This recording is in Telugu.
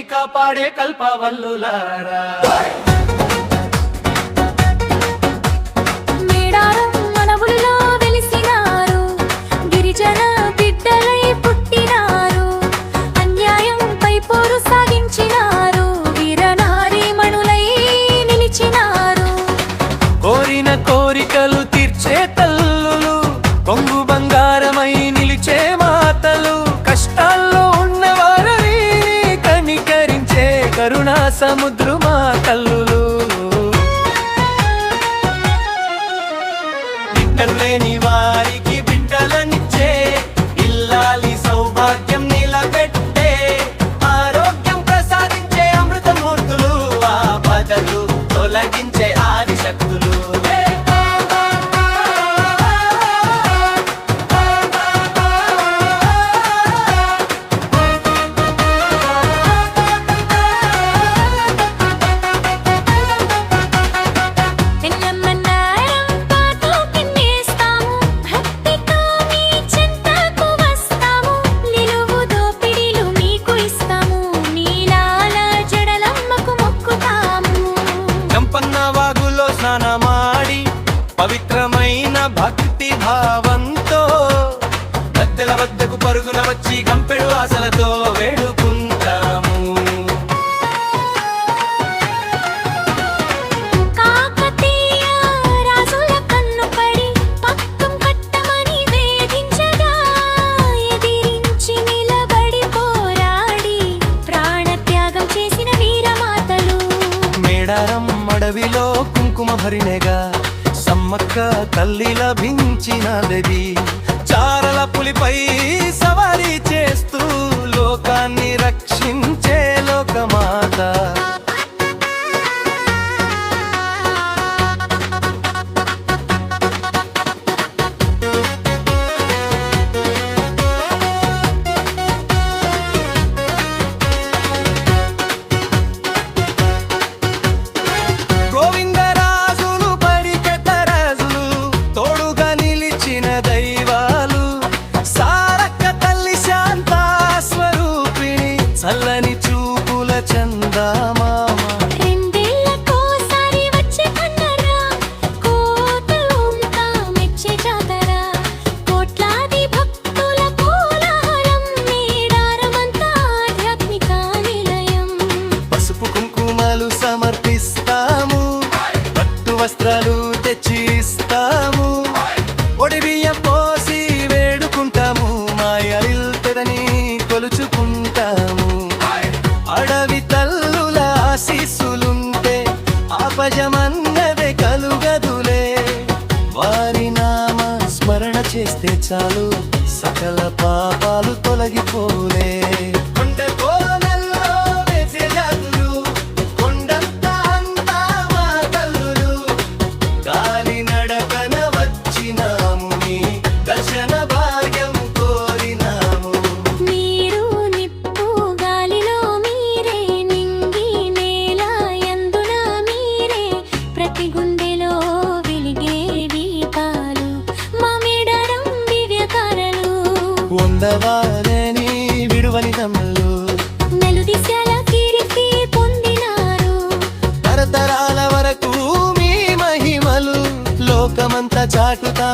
కాపాడే కల్పవల్లులారా. సముద్రు మా కల్లులు. లేని వారికి బిడ్డలనిచ్చే ఇల్లాలి సౌభాగ్యం నిలబెట్టే ఆరోగ్యం ప్రసాదించే అమృతమూర్తులు ఆ పదలు తొలగించే ఆదిశక్తులు. గద్దెల వద్దకు పరుగున వచ్చి కంపెడు ఆశలతో వేడుకుంటాము. అడవిలో కుంకుమ భరినేగా సమ్మక్క తల్లి లభించినదది చారల పులిపై సవారీ చేస్తూ లోకాన్ని రక్ష ఉపజమన్నది కలుగదులే. వారి నామ స్మరణ చేస్తే చాలు సకల పాపాలు తొలగిపోలే నిలవాలని విడువని తమ్ముళ్ళు. తరతరాల వరకు మీ మహిమలు లోకమంతా చాటుతా